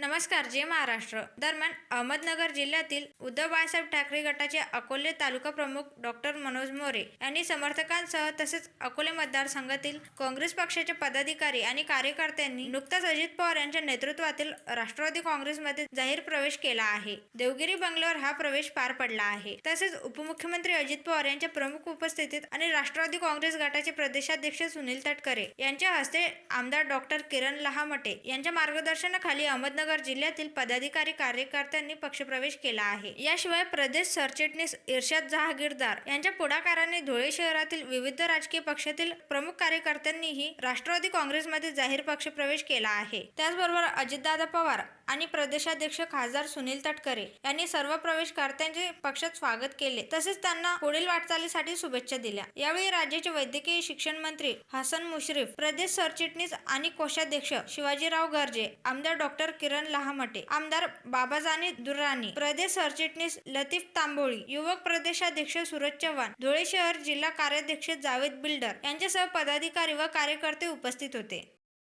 नमस्कार जे महाराष्ट्र. दरम्यान अहमदनगर जिल्ह्यातील उद्धव बाळासाहेब ठाकरे गटाचे अकोले तालुका प्रमुख डॉक्टर मनोज मोरे यांनी समर्थकांसह तसेच अकोले मतदारसंघातील काँग्रेस पक्षाचे पदाधिकारी आणि कार्यकर्त्यांनी नुकताच अजित पवार यांच्या नेतृत्वातील राष्ट्रवादी काँग्रेसमध्ये जाहीर प्रवेश केला आहे. देवगिरी बंगल्यावर हा प्रवेश पार पडला आहे. तसेच उपमुख्यमंत्री अजित पवार यांच्या प्रमुख उपस्थितीत आणि राष्ट्रवादी काँग्रेस गटाचे प्रदेशाध्यक्ष सुनील तटकरे यांच्या हस्ते आमदार डॉक्टर किरण लहामटे यांच्या मार्गदर्शनाखाली अहमदनगर जिल्ह्यातील पदाधिकारी कार्यकर्त्यांनी पक्षप्रवेश केला आहे. याशिवाय प्रदेश सरचिटणीस इर्शाद जहागीरदार यांच्या पुढाकाराने धुळे शहरातील विविध राजकीय पक्षातील प्रमुख कार्यकर्त्यांनीही राष्ट्रवादी काँग्रेसमध्ये जाहीर पक्षप्रवेश केला आहे. त्याचबरोबर अजितदादा पवार आणि प्रदेशाध्यक्ष खासदार सुनील तटकरे यांनी सर्व प्रवेशकर्त्यांचे पक्षात स्वागत केले. तसेच त्यांना पुढील वाटचालीसाठी शुभेच्छा दिल्या. यावेळी राज्याचे वैद्यकीय शिक्षण मंत्री हसन मुश्रीफ प्रदेश सरचिटणीस आणि कोषाध्यक्ष शिवाजीराव गर्जे आमदार डॉक्टर किरण लहामटे आमदार बाबाजानी दुर्राणी प्रदेश सरचिटणीस लतीफ तांबोळी युवक प्रदेशाध्यक्ष सूरज चव्हाण धुळे शहर जिल्हा कार्याध्यक्ष जावेद बिल्डर यांच्यासह पदाधिकारी व कार्यकर्ते उपस्थित होते.